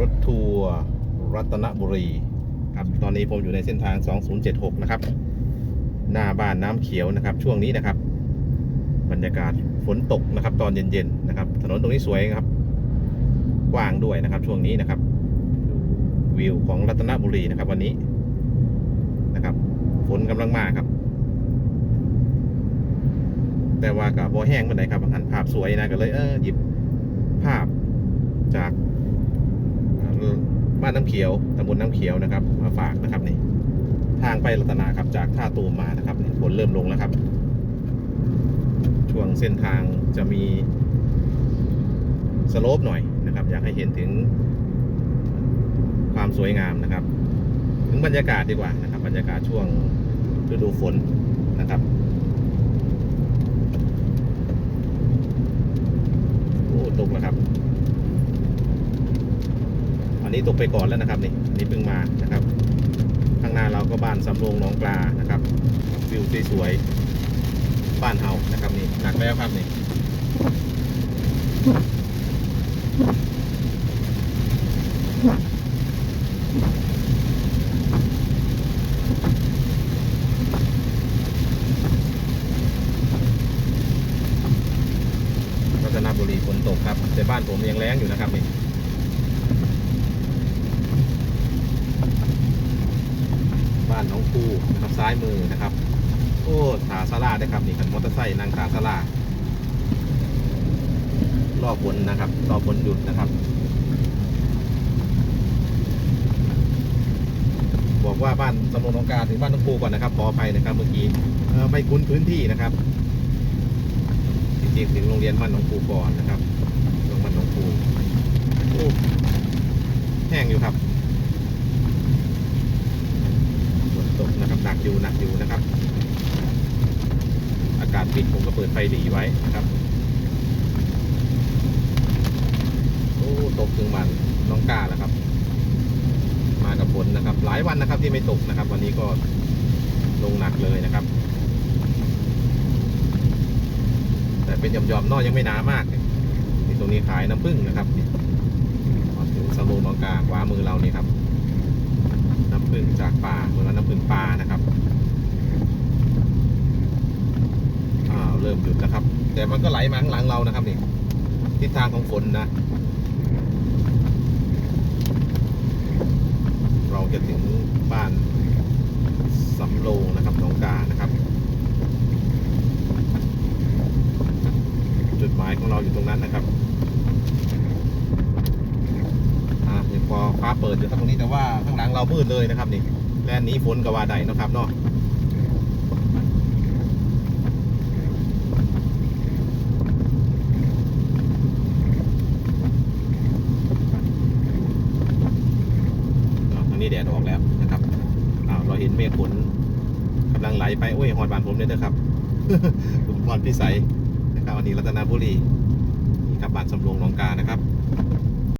รถทัวร์รัตนบุรีครับตอนนี้ผมอยู่ในเส้นทาง 2076 นะครับ หน้าบ้านน้ำเขียวนะครับ ช่วงนี้นะครับ บรรยากาศฝนตกนะครับ ตอนเย็นๆนะครับ ถนนตรงนี้สวยครับ กว้างด้วยนะครับ ช่วงนี้นะครับดูวิวของรัตนบุรีนะครับ วันนี้นะครับ ฝนกำลังมาครับ แต่ว่ากับบัแห้งเมื่อไหร่ครับหันภาพสวยนะก็เลยเออหยิบภาพจาก บ้านน้ำเขียวตำบลน้ำเขียวนะครับ มาฝากนะครับนี่ทางไปรัตนาครับจากท่าตูมมานะครับฝนเริ่มลงแล้วครับ ช่วงเส้นทางจะมีสโลปหน่อยนะครับ อยากให้เห็นถึงความสวยงามนะครับ ถึงบรรยากาศดีกว่านะครับ บรรยากาศช่วงฤดูฝนนะครับโอ้ตกแล้วครับ อันนี้ตกไปก่อนแล้วนะครับนี่นนี่เพิ่งมานะครับ ข้างหน้าเราก็บ้านสำโรงหนองปลานะครับวิวสวยๆบ้านเฮานะครับนี่หนักแล้วครับนี่รัตนบุรีฝนตกครับ แต่บ้านผมยังแรงอยู่นะครับนี่านน้องคูนะครับซ้ายมือนะครับ โอ้ถาซาลาได้ครับนี่คันมอเตอร์ไซค์นั่งถาซาลารอบฝนนะครับรอบฝนหยุดนะครับ บอกว่าบ้านสำโรงนองการถึงบ้านน้องคูก่อนนะครับขออภัยนะครับเมื่อกี้ไม่คุ้นพื้นที่นะครับจริงๆถึงโรงเรียนบ้านน้องคูก่อนนะครับโรงบ้านน้องคูโอ้แห้งอยู่ครับ ฝนตก นะครับหนักอยู่หนักอยู่นะครับ อากาศปิดผมก็เปิดไฟหลีไว้นะครับโอ้ตกถึงวันน้องกาแล้วครับ มากับฝนนะครับ หลายวันนะครับที่ไม่ตกนะครับ วันนี้ก็ลงหนักเลยนะครับ แต่เป็นหย่อมๆเนอกยังไม่หนามากนี่ตรงนี้ขายน้ำผึ้งนะครับถึงสโลนองกาขวามือเรานี่ครับ จากป่าเหมือนน้ำผึ้งป่านะครับอ้าวเริ่มหยุดนะครับ แต่มันก็ไหลมาข้างหลังเรานะครับนี่ทิศทางของฝนนะ เราจะถึงบ้านสำโรงนะครับหนองกานะครับ จุดหมายของเราอยู่ตรงนั้นนะครับ พอฟ้าเปิดอยู่ครับตรงนี้แต่ว่าข้างหลังเรามืดเลยนะครับนี่แล่นหนี้ฝนกับว่าใดนะครับเนาะเนาะทางนี้แดดออกแล้วนะครับเราเห็นเมฆฝนกำลังไหลไป โอ้ยหอดบานผมเลยนะครับลุงพรพิสัยนะครับวันนี้รัตนบุรีนี่ครับบ้านสำโรงหนองกานะครับ